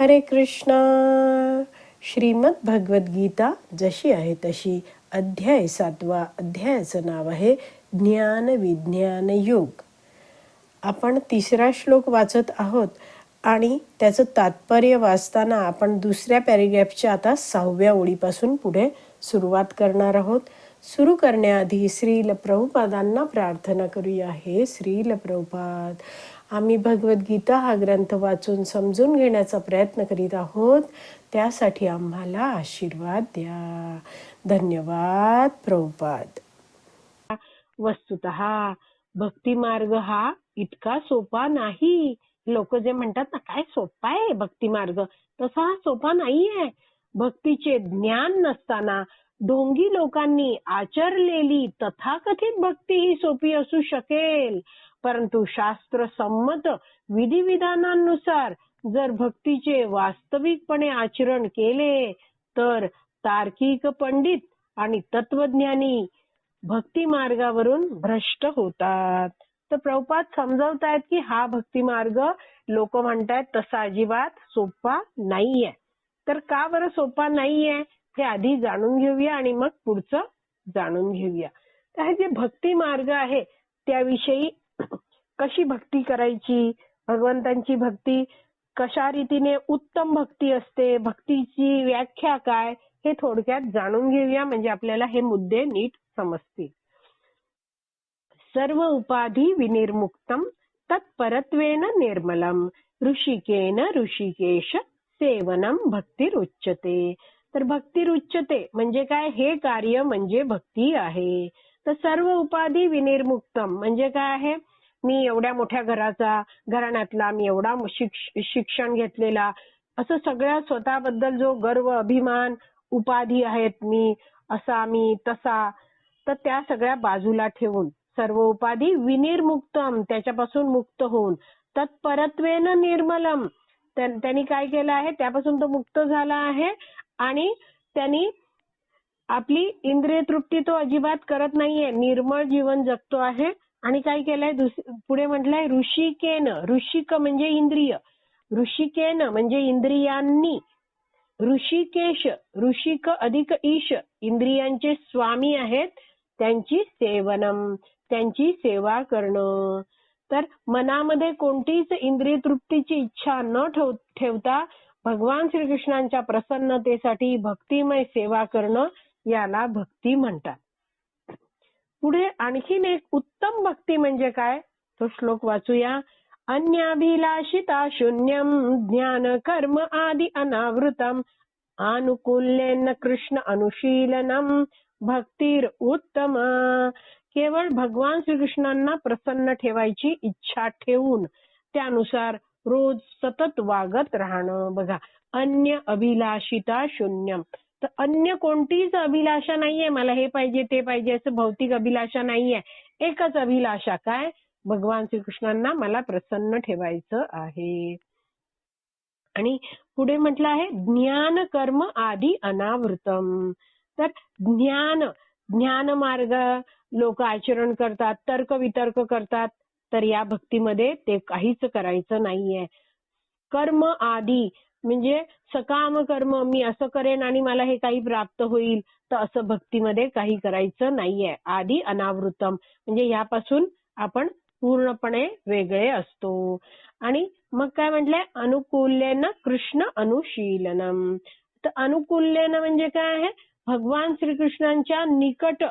हरे कृष्णा। श्रीमद भगवद्गीता जशी आहे तशी अध्याय सातवा अध्यायाचं नाव आहे ज्ञान विज्ञान योग. आपण तिसरा श्लोक वाचत आहोत आणि त्याचं तात्पर्य वाचताना आपण दुसऱ्या पॅरेग्राफच्या आता सहाव्या ओळीपासून पुढे सुरुवात करणार आहोत. सुरू करण्याआधी श्रील प्रभुपादांना प्रार्थना करूया. हे श्रील प्रभुपाद आम्ही भगवद्गीता हा ग्रंथ वाचून समजून घेण्याचा प्रयत्न करीत आहोत. त्यासाठी आम्हाला आशीर्वाद द्या. धन्यवाद प्रभुपाद. वस्तुत भक्ती मार्ग हा इतका सोपा नाही. लोक जे म्हणतात ना काय सोपा आहे भक्ती मार्ग तसा हा सोपा नाहीये. भक्तीचे ज्ञान नसताना ढोंगी लोकांनी आचरलेली तथाकथित भक्ती ही सोपी असू शकेल. परंतु शास्त्र संमत विधिविधानांनुसार जर भक्तीचे वास्तविकपणे आचरण केले तर तार्किक पंडित आणि तत्वज्ञानी भक्ती मार्गावरून भ्रष्ट होतात. तर प्रभुपाद समजावतायत की हा भक्ती मार्ग लोक म्हणतायत तसा अजिबात सोपा नाहीये. तर का बरं सोपा नाहीये? हे आधी जाणून घेऊया आणि मग पुढचं जाणून घेऊया. तर हे जे भक्ती मार्ग आहे त्याविषयी कशी भक्ती करायची? भगवंतांची भक्ती कशा रीतीने उत्तम भक्ती असते? भक्तीची व्याख्या काय? हे थोडक्यात जाणून घेऊया. म्हणजे आपल्याला हे मुद्दे नीट समजतील. सर्व उपाधी विनिर्मुक्तम तत्परत्वेन निर्मलम ऋषिकेन ऋषिकेश सेवनम भक्तिरुच्यते. तर भक्तिरुच्यते म्हणजे काय? हे कार्य म्हणजे भक्ती आहे. तर सर्व उपाधी विनिर्मुक्तम म्हणजे काय आहे? मी एवढ्या मोठ्या घराचा घराण्यातला मी एवढा शिक्षण घेतलेला असं सगळ्या स्वतःबद्दल जो गर्व अभिमान उपाधी आहेत मी असा मी तसा तर त्या सगळ्या बाजूला ठेवून सर्व उपाधी विनिर्मुक्तम त्याच्यापासून मुक्त होऊन तत्परत्वेन निर्मलम त्यांनी काय केलं आहे? त्यापासून तो मुक्त झाला आहे आणि त्यांनी आपली इंद्रिय तृप्ती तो अजिबात करत नाहीये निर्मळ जीवन जगतो आहे. आणि काय केलंय? पुढे म्हटलंय ऋषिकेन. ऋषिक म्हणजे इंद्रिय. ऋषिकेन म्हणजे इंद्रियांनी. ऋषिकेश ऋषिक अधिक ईश. इंद्रियांचे स्वामी आहेत. त्यांची सेवनम त्यांची सेवा करणं. तर मनामध्ये कोणतीच इंद्रिय तृप्तीची इच्छा न ठेवता भगवान श्रीकृष्णांच्या प्रसन्नतेसाठी भक्तिमय सेवा करणं याला भक्ती म्हणतात. पुढे आणखीन एक उत्तम भक्ती म्हणजे काय? तो श्लोक वाचूया. अन्याभिलाषिता शून्यम ज्ञान कर्म आदि अनावृतम। अनुकूल्येन कृष्ण अनुशीलनम भक्तीर उत्तम। केवळ भगवान श्रीकृष्णांना प्रसन्न ठेवायची इच्छा ठेवून त्यानुसार रोज सतत वागत राहणं. बघा अन्य अभिलाषिता शून्यम। तर अन्य कोणतीच अभिलाषा नाहीये. मला हे पाहिजे ते पाहिजे असं भौतिक अभिलाषा नाहीये. एकच अभिलाषा काय? भगवान श्रीकृष्णांना मला प्रसन्न ठेवायचं आहे. आणि पुढे म्हटलं आहे ज्ञान कर्म आधी अनावृतम. तर ज्ञान ज्ञान मार्ग लोक आचरण करतात तर्क वितर्क करतात तर या भक्तीमध्ये ते काहीच करायचं नाहीये. कर्म आधी म्हणजे सकाम कर्म मी असं करेन आणि मला हे काही प्राप्त होईल तर असं भक्तीमध्ये काही करायचं नाहीये. आधी अनावृतम. म्हणजे यापासून आपण पूर्णपणे वेगळे असतो. आणि मग काय म्हटलंय? अनुकूल्यन कृष्ण अनुशीलनम. तर अनुकूल्यन म्हणजे काय आहे? भगवान श्रीकृष्णांच्या निकट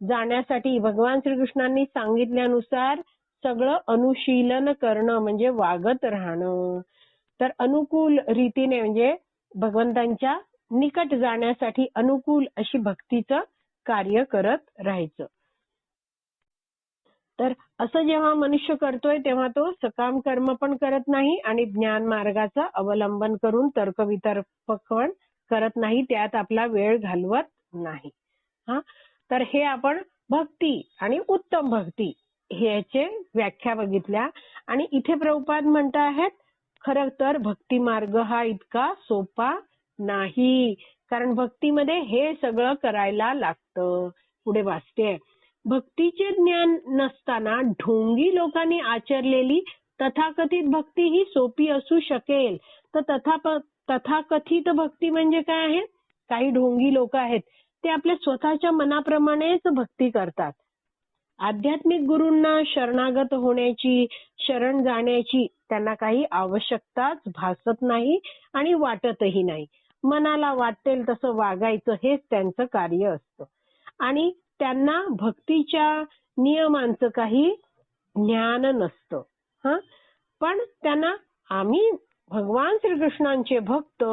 जाण्यासाठी भगवान श्रीकृष्णांनी सांगितल्यानुसार सगळं अनुशीलन करणं म्हणजे वागत राहणं. तर अनुकूल रीतीने म्हणजे भगवंतांच्या निकट जाण्यासाठी अनुकूल अशी भक्तीचं कार्य करत राहायचं. तर असं जेव्हा मनुष्य करतोय तेव्हा तो सकाम कर्म पण करत नाही आणि ज्ञान मार्गाचा अवलंबन करून तर्कवितर्क पण करत नाही त्यात आपला वेळ घालवत नाही. हा? तर हे आपण भक्ती आणि उत्तम भक्ती ह्याचे व्याख्या बघितल्या आणि इथे प्रभुपाद म्हणत आहेत खर तर भक्ती मार्ग हा इतका सोपा नाही. कारण भक्तीमध्ये हे सगळं करायला लागतं. पुढे वाचते भक्तीचे ज्ञान नसताना ढोंगी लोकांनी आचरलेली तथाकथित भक्ती ही सोपी असू शकेल. तर तथा तथाकथित भक्ती म्हणजे काय आहे? काही ढोंगी लोक आहेत ते आपल्या स्वतःच्या मनाप्रमाणेच भक्ती करतात. आध्यात्मिक गुरूंना शरणागत होण्याची शरण जाण्याची त्यांना काही आवश्यकताच भासत नाही आणि वाटतही नाही. मनाला वाटेल तसं वागायचं हेच त्यांचं कार्य असतं. आणि त्यांना भक्तीच्या नियमांचं काही ज्ञान नसतं. हा? पण त्यांना आम्ही भगवान श्रीकृष्णांचे भक्त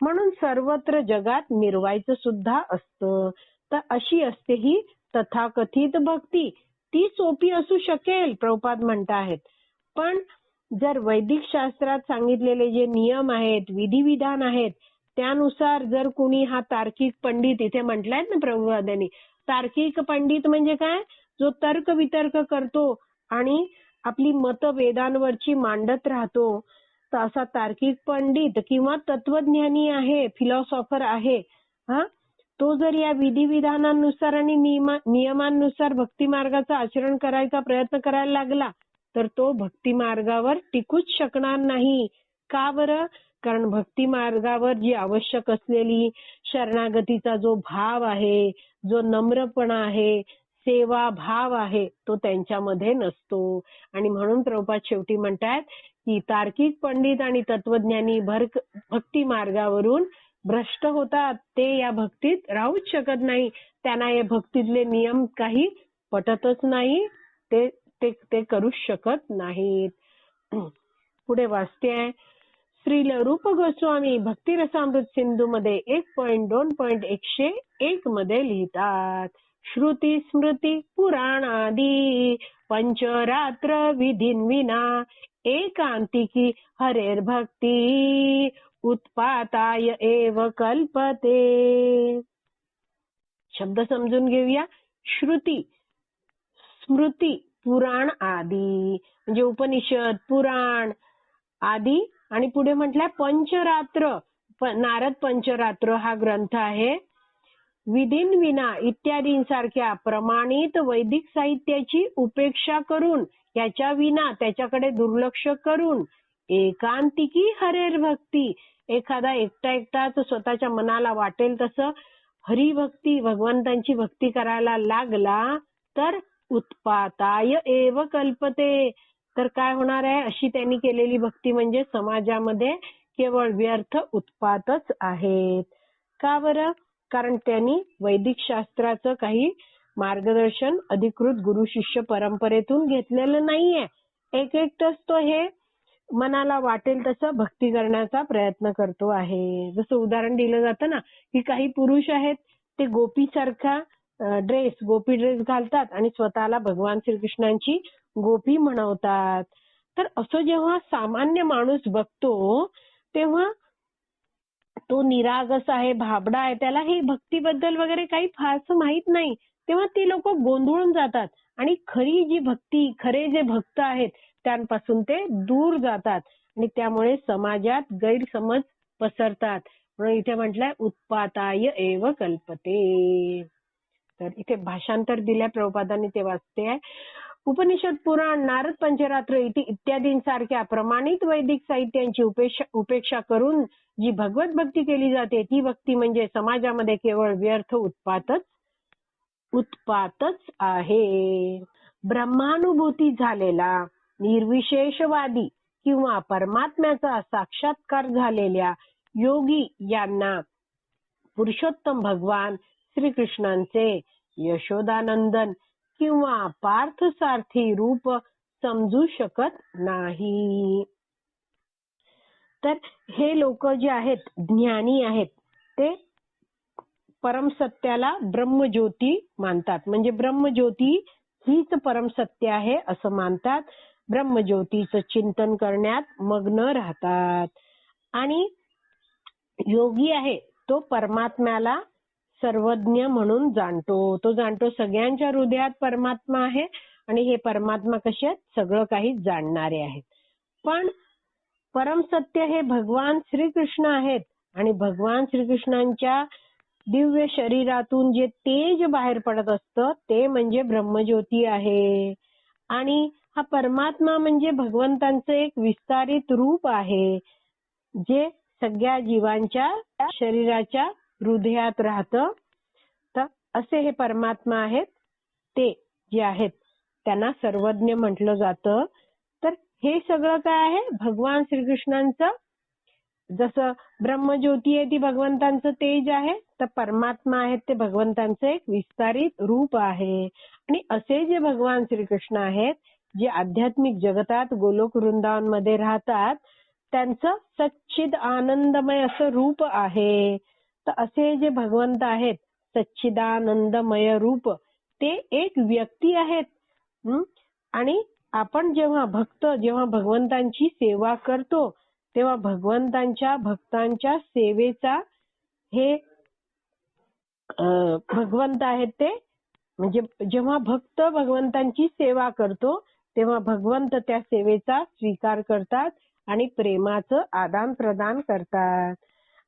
म्हणून सर्वत्र जगात मिरवायचं सुद्धा असतं. तर अशी असते ही तथाकथित भक्ती. ती सोपी असू शकेल प्रभुपाद म्हणताहेत. पण जर वैदिक शास्त्रात सांगितलेले जे नियम आहेत विधिविधान आहेत त्यानुसार जर कुणी हा तार्किक पंडित इथे म्हटलायत ना प्रभुपादांनी तार्किक पंडित म्हणजे काय? जो तर्क वितर्क करतो आणि आपली मत वेदांवरची मांडत राहतो. तर असा तार्किक पंडित किंवा तत्वज्ञानी आहे फिलॉसॉफर आहे हा? तो जर या विधिविधानानुसार आणि नियमांनुसार भक्ती मार्गाचं आचरण करायचा प्रयत्न करायला लागला तर तो भक्ती मार्गावर टिकूच शकणार नाही. का बरं? कारण भक्ती मार्गावर जी आवश्यक असलेली शरणागतीचा जो भाव आहे जो नम्रपणा आहे सेवा भाव आहे तो त्यांच्यामध्ये नसतो. आणि म्हणून प्रभुपाद शेवटी म्हणतात की तार्किक पंडित आणि तत्वज्ञानी भक्ती मार्गावरून भ्रष्ट होतात. ते या भक्तीत राहूच शकत नाही. त्यांना या भक्तीतले नियम काही पटतच नाही. ते ते करूच शकत नाहीत. पुढे वाचते आहे श्री रूप गोस्वामी भक्तिरसामृत सिंधू मध्ये एक पॉइंट दोन पॉइंट एकशे एक मध्ये लिहितात. श्रुती स्मृती पुराण आदी पंचरात्र विना एकांतिकी हरेर भक्ती उत्पाताय एव कल्पते. शब्द समजून घेऊया. श्रुती स्मृती पुराण आदी. म्हणजे उपनिषद पुराण आदी. आणि पुढे म्हटलंय पंचरात्र. नारद पंचरात्र हा ग्रंथ आहे. विधीन विना इत्यादींसारख्या प्रमाणित वैदिक साहित्याची उपेक्षा करून याच्या विना त्याच्याकडे दुर्लक्ष करून एकांतिकी हरेर भक्ती. एखादा एकटा एकटाच स्वतःच्या मनाला वाटेल तसं हरिभक्ती भगवंतांची भक्ती करायला लागला तर उत्पाताय एव कल्पते. तर काय होणार आहे? अशी त्यांनी केलेली भक्ती म्हणजे समाजामध्ये केवळ व्यर्थ उत्पातच आहेत. का बरं? कारण त्यांनी वैदिक शास्त्राचं काही मार्गदर्शन अधिकृत गुरु शिष्य परंपरेतून घेतलेलं नाहीये. एक एकटच तो हे मनाला वाटेल तसं भक्ती करण्याचा प्रयत्न करतो आहे. जसं उदाहरण दिलं जातं ना की काही पुरुष आहेत ते गोपीसारखा ड्रेस गोपी ड्रेस घालतात आणि स्वतःला भगवान श्रीकृष्णांची गोपी म्हणवतात. तर असं जेव्हा सामान्य माणूस बघतो तेव्हा तो निरागस आहे भाबडा आहे त्याला हे भक्तीबद्दल वगैरे काही फारसं माहीत नाही. तेव्हा ती लोक गोंधळून जातात आणि खरी जी भक्ती खरे जे भक्त आहेत त्यांपासून ते दूर जातात आणि त्यामुळे समाजात गैरसमज पसरतात. म्हणून इथे म्हटलंय उत्पाताय एव कल्पते. तर इथे भाषांतर दिल्या प्रभुपादांनी ते वाचते आहे उपनिषद पुराण नारद पंचरात्र इत्यादींसारख्या प्रमाणित वैदिक साहित्यांची उपेक्षा करून जी भगवत भक्ती केली जाते ती भक्ती म्हणजे समाजामध्ये केवळ व्यर्थ उत्पातच उत्पातच आहे. ब्रह्मानुभूती झालेला निर्विशेषवादी किंवा परमात्म्याचा साक्षात्कार झालेल्या योगी यांना पुरुषोत्तम भगवान श्रीकृष्णांचे यशोदानंदन किंवा पार्थ सारथी रूप समजू शकत नाही. तर हे लोक जे आहेत ज्ञानी आहेत ते परमसत्याला ब्रह्मज्योती मानतात. म्हणजे ब्रह्मज्योती हीच परमसत्य आहे असं मानतात. ब्रह्मज्योतीचं चिंतन करण्यात मग्न राहतात. आणि योगी आहे तो परमात्म्याला सर्वज्ञ म्हणून जाणतो. तो जाणतो सगळ्यांच्या हृदयात परमात्मा आहे आणि हे परमात्मा कसे आहेत? सगळं काही जाणणारे आहेत. पण परमसत्य हे भगवान श्रीकृष्ण आहेत आणि भगवान श्रीकृष्णांच्या दिव्य शरीरातून जे तेज बाहेर पडत असतं ते म्हणजे ब्रह्मज्योती आहे. आणि हा परमात्मा म्हणजे भगवंतांचं एक विस्तारित रूप आहे जे सगळ्या जीवांच्या शरीराच्या हृदयात राहतं. तर असे हे परमात्मा आहेत. ते जे आहेत त्यांना सर्वज्ञ म्हटलं जातं. तर हे सगळं काय आहे? भगवान श्रीकृष्णांचं. जसं ब्रह्मज्योती आहे ती भगवंतांचं तेज आहे. तर परमात्मा आहेत ते भगवंतांचं एक विस्तारित रूप आहे. आणि असे जे भगवान श्रीकृष्ण आहेत जे आध्यात्मिक जगतात गोलोक वृंदावनमध्ये राहतात त्यांचं सच्चिद आनंदमय असं रूप आहे. तर असे जे भगवंत आहेत सच्चिदानंदमय रूप ते एक व्यक्ती आहेत. आणि आपण जेव्हा भक्त जेव्हा भगवंतांची सेवा करतो तेव्हा भगवंतांच्या भक्तांच्या सेवेचा हे भगवंत आहेत ते. म्हणजे जेव्हा भक्त भगवंतांची सेवा करतो तेव्हा भगवंत त्या सेवेचा स्वीकार करतात आणि प्रेमाचं आदान प्रदान करतात.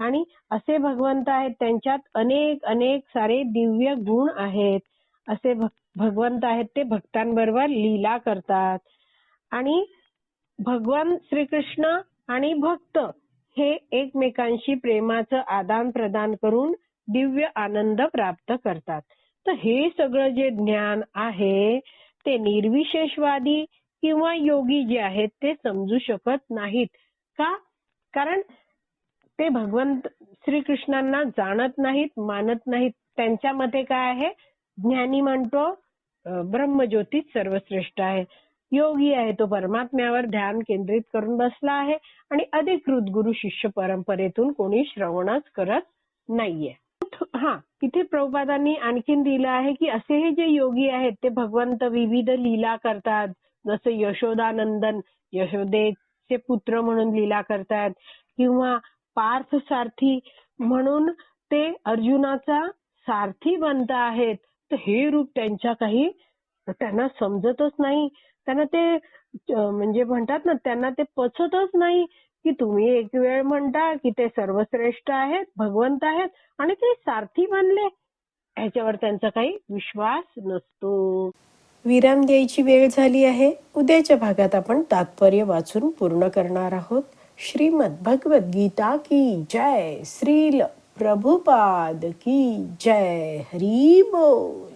आणि असे भगवंत आहेत त्यांच्यात अनेक अनेक सारे दिव्य गुण आहेत. असे भगवंत आहेत ते भक्तांबरोबर लीला करतात. आणि भगवान श्रीकृष्ण आणि भक्त हे एकमेकांशी प्रेमाचं आदान प्रदान करून दिव्य आनंद प्राप्त करतात. तर हे सगळं जे ज्ञान आहे ते निर्विशेषवादी किंवा योगी जे आहेत ते समजू शकत नाहीत. का? कारण ते भगवंत श्रीकृष्णांना जाणत नाहीत मानत नाहीत. त्यांच्या मते काय आहे? ज्ञानी म्हणतो ब्रह्मज्योतीच सर्वश्रेष्ठ आहे. योगी आहे तो परमात्म्यावर ध्यान केंद्रित करून बसला आहे आणि अधिकृत गुरु शिष्य परंपरेतून कोणी श्रवणच करत नाहीये. हा इथे प्रभुपादांनी आणखीन दिलं आहे की असे हे जे योगी आहेत ते भगवंत विविध लीला करतात. जसं यशोदानंदन यशोदेचे पुत्र म्हणून लीला करतात. किंवा पार्थ सारथी म्हणून ते अर्जुनाचा सारथी बनत आहेत. तर हे रूप त्यांच्या काही त्यांना समजतच नाही. त्यांना ते म्हणजे म्हणतात ना त्यांना ते पचतच नाही की तुम्ही एक वेळ म्हणता की ते सर्वश्रेष्ठ आहेत भगवंत आहेत आणि ते सारथी बनले. ह्याच्यावर त्यांचा काही विश्वास नसतो. विराम द्यायची वेळ झाली आहे. उद्याच्या भागात आपण तात्पर्य वाचून पूर्ण करणार आहोत. श्रीमद भगवत गीता की जय श्रील प्रभुपाद की जय हरी बोल।